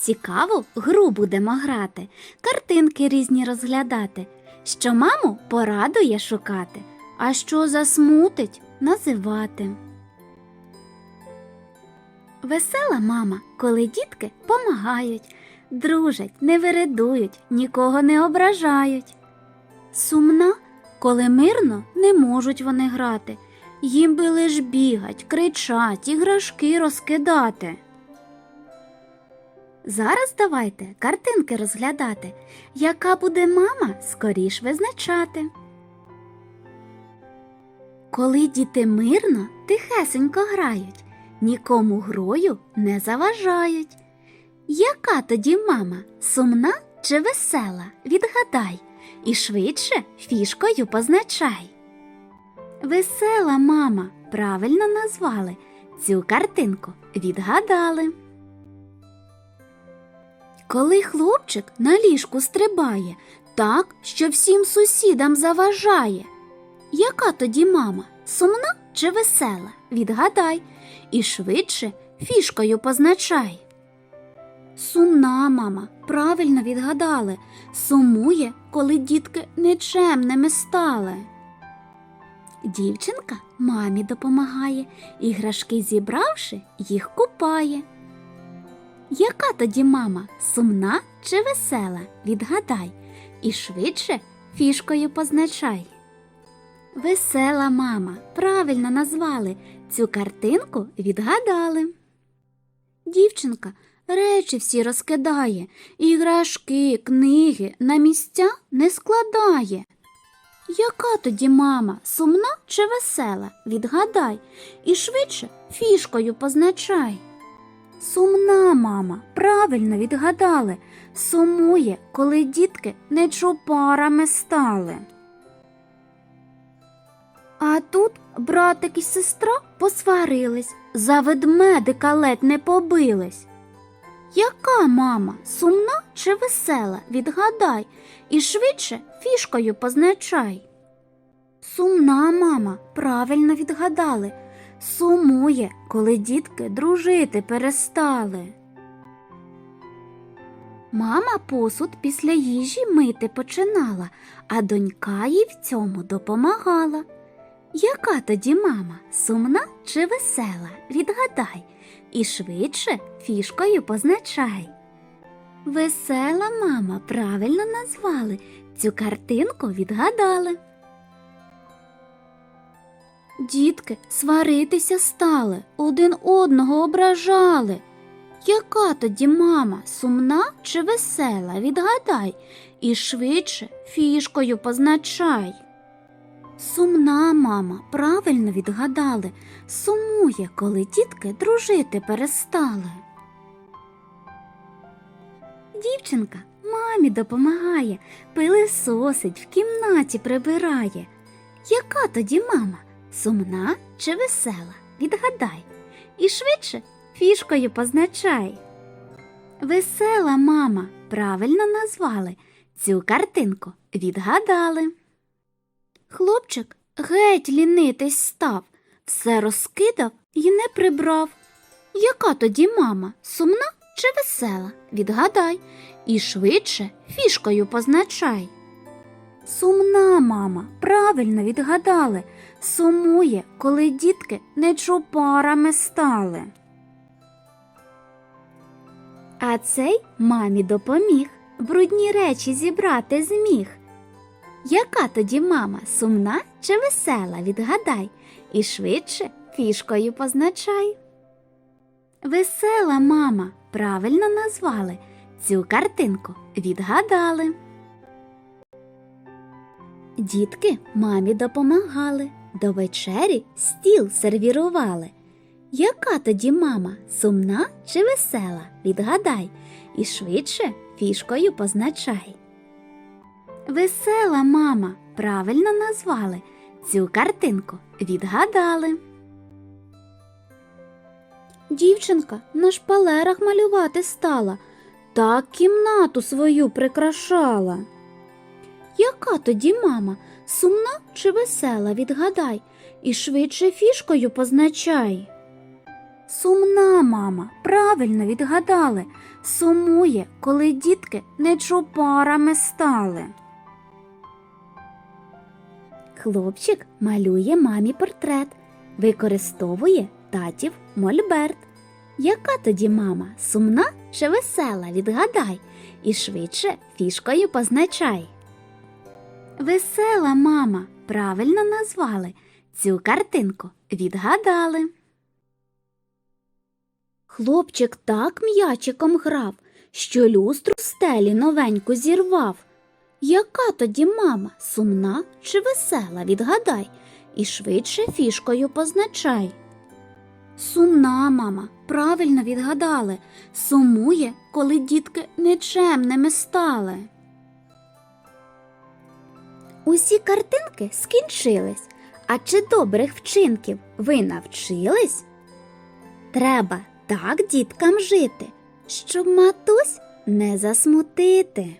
Цікаву гру будемо грати, картинки різні розглядати, що маму порадує шукати, а що засмутить називати. Весела мама, коли дітки помагають, дружать, не вередують, нікого не ображають. Сумна, коли мирно не можуть вони грати, їм би лиш бігать, кричать, іграшки розкидати. Зараз давайте картинки розглядати, яка буде мама скоріш визначати. Коли діти мирно, тихесенько грають, нікому грою не заважають. Яка тоді мама, сумна чи весела? Відгадай і швидше фішкою позначай. Весела мама правильно назвали, цю картинку відгадали. Коли хлопчик на ліжку стрибає, так, що всім сусідам заважає. Яка тоді мама, сумна чи весела? Відгадай і швидше фішкою позначай. Сумна мама, правильно відгадали, сумує, коли дітки нечемними стали. Дівчинка мамі допомагає, іграшки зібравши, їх купає. Яка тоді мама, сумна чи весела? Відгадай і швидше фішкою позначай. Весела мама, правильно назвали, цю картинку відгадали. Дівчинка речі всі розкидає, іграшки, книги на місця не складає. Яка тоді мама, сумна чи весела? Відгадай і швидше фішкою позначай. Сумна мама, правильно відгадали, сумує, коли дітки не чупарами стали. А тут братик і сестра посварились, за ведмедика ледь не побились. Яка мама, сумна чи весела? Відгадай і швидше фішкою позначай. Сумна мама, правильно відгадали, сумує, коли дітки дружити перестали. Мама посуд після їжі мити починала, а донька їй в цьому допомагала. Яка тоді мама, сумна чи весела? Відгадай і швидше фішкою позначай. Весела мама правильно назвали, цю картинку відгадали. Дітки сваритися стали, один одного ображали. Яка тоді мама, сумна чи весела? Відгадай і швидше фішкою позначай. Сумна мама, правильно відгадали, сумує, коли дітки дружити перестали. Дівчинка мамі допомагає, пилисосить, в кімнаті прибирає. Яка тоді мама, сумна чи весела? Відгадай і швидше фішкою позначай. Весела мама, правильно назвали, цю картинку відгадали. Хлопчик геть лінитись став, все розкидав і не прибрав. Яка тоді мама, сумна чи весела? Відгадай і швидше фішкою позначай. Сумна мама, правильно відгадали, сумує, коли дітки не чупарами стали. А цей мамі допоміг, брудні речі зібрати зміг. Яка тоді мама, сумна чи весела? Відгадай і швидше фішкою позначай. Весела мама, правильно назвали, цю картинку відгадали. Дітки мамі допомагали, до вечері стіл сервірували. Яка тоді мама, сумна чи весела? Відгадай і швидше фішкою позначай. Весела мама, правильно назвали, цю картинку відгадали. Дівчинка на шпалерах малювати стала, так кімнату свою прикрашала. Яка тоді мама, сумна чи весела, відгадай, і швидше фішкою позначай. Сумна мама, правильно відгадали. Сумує, коли дітки нечупарами стали. Хлопчик малює мамі портрет, використовує татів мольберт. Яка тоді мама, сумна чи весела, відгадай, і швидше фішкою позначай. Весела мама, правильно назвали. Цю картинку відгадали. Хлопчик так м'ячиком грав, що люстру в стелі новеньку зірвав. Яка тоді мама, сумна чи весела, відгадай, і швидше фішкою позначай. Сумна мама, правильно відгадали, сумує, коли дітки нечемними стали. Усі картинки скінчились, а чи добрих вчинків ви навчились? Треба так діткам жити, щоб матусь не засмутити.